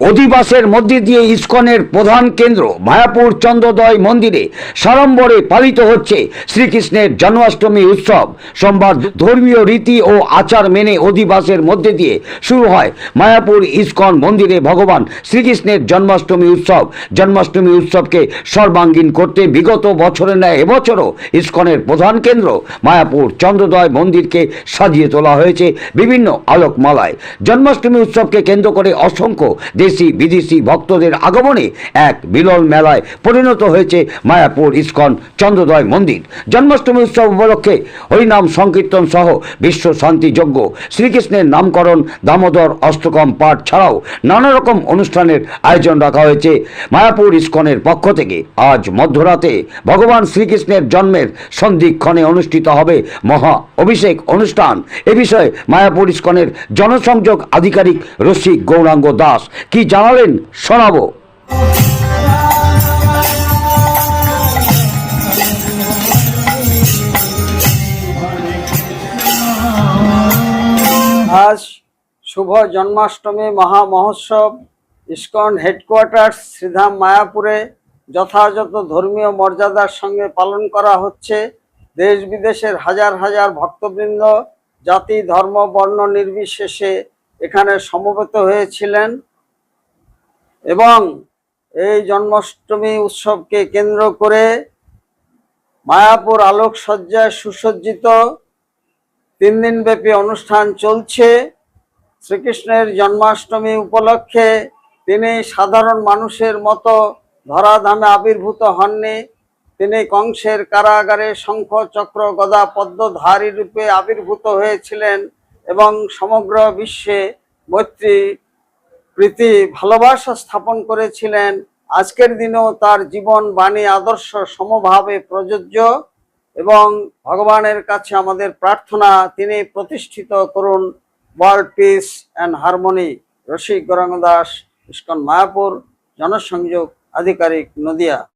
অধিবাসের মধ্যে দিয়ে ইস্কনের প্রধান কেন্দ্র মায়াপুর চন্দ্রদয় মন্দিরে সাড়ম্বরে পালিত হচ্ছে শ্রীকৃষ্ণের জন্মাষ্টমী উৎসব। সোমবার ধর্মীয় রীতি ও আচার মেনে অধিবাসের মধ্যে দিয়ে শুরু হয় মায়াপুর ইস্কন মন্দিরে ভগবান শ্রীকৃষ্ণের জন্মাষ্টমী উৎসব। জন্মাষ্টমী উৎসবকে সর্বাঙ্গীন করতে বিগত বছরে ন্যায় এবছরও ইস্কনের প্রধান কেন্দ্র মায়াপুর চন্দ্রদয় মন্দিরকে সাজিয়ে তোলা হয়েছে বিভিন্ন আলোকমালায়। জন্মাষ্টমী উৎসবকে কেন্দ্র করে অসংখ্য দেশি বিদেশি ভক্তদের আগমনে এক বিরল মেলায় পরিণত হয়েছে মায়াপুর ইস্কন চন্দ্রদয় মন্দির। জন্মাষ্টমী উৎসব উপলক্ষে হরিনাম সংকীর্তন সহ বিশ্ব শান্তি যজ্ঞ, শ্রীকৃষ্ণের নামকরণ, দামোদর অষ্টকম পাঠ ছাড়াও নানা রকম অনুষ্ঠানের আয়োজন রাখা হয়েছে মায়াপুর ইস্কনের পক্ষ থেকে। আজ মধ্যরাতে ভগবান শ্রীকৃষ্ণের জন্মের সন্ধিক্ষণে অনুষ্ঠিত হবে মহা অভিষেক অনুষ্ঠান। এ বিষয়ে মায়াপুর ইস্কনের জনসংযোগ আধিকারিক রসিক গৌরাঙ্গ দাস কি জানালেন? শোনাবো। আজ শুভ জন্মাষ্টমী মহা মহোৎসব ইস্কন হেডকোয়ার্টার শ্রীধাম মায়াপুরে যথাযথ ধর্মীয় মর্যাদার সঙ্গে পালন করা হচ্ছে। দেশ বিদেশের হাজার হাজার ভক্তবৃন্দ, জাতি, ধর্ম, বর্ণ নির্বিশেষে এখানে সমবেত হয়েছিলেন। এবং এই জন্মাষ্টমী উৎসবকে কেন্দ্র করে মায়াপুর আলোকসজ্জায় সুসজ্জিত তিন দিনব্যাপী অনুষ্ঠান চলছে। শ্রীকৃষ্ণের জন্মাষ্টমী উপলক্ষে তিনি সাধারণ মানুষের মতো ধরাধামে আবির্ভূত হননি। তিনি কংসের কারাগারে শঙ্খ, চক্র, গদা, পদ্মধারী রূপে আবির্ভূত হয়েছিলেন এবং সমগ্র বিশ্বে মৈত্রী প্রীতি ভালোবাসা স্থাপন করেছিলেন। আজকের দিনেও তার জীবন বাণী, আদর্শ, সমভাবে প্রযোজ্য এবং ভগবানের কাছে আমাদের প্রার্থনা, তিনি প্রতিষ্ঠিত করুন। ওয়ার্ল্ড পিস অ্যান্ড হারমোনি রসিক গৌরাঙ্গ দাস, ইস্কন মায়াপুর, জনসংযোগ আধিকারিক নদিয়া।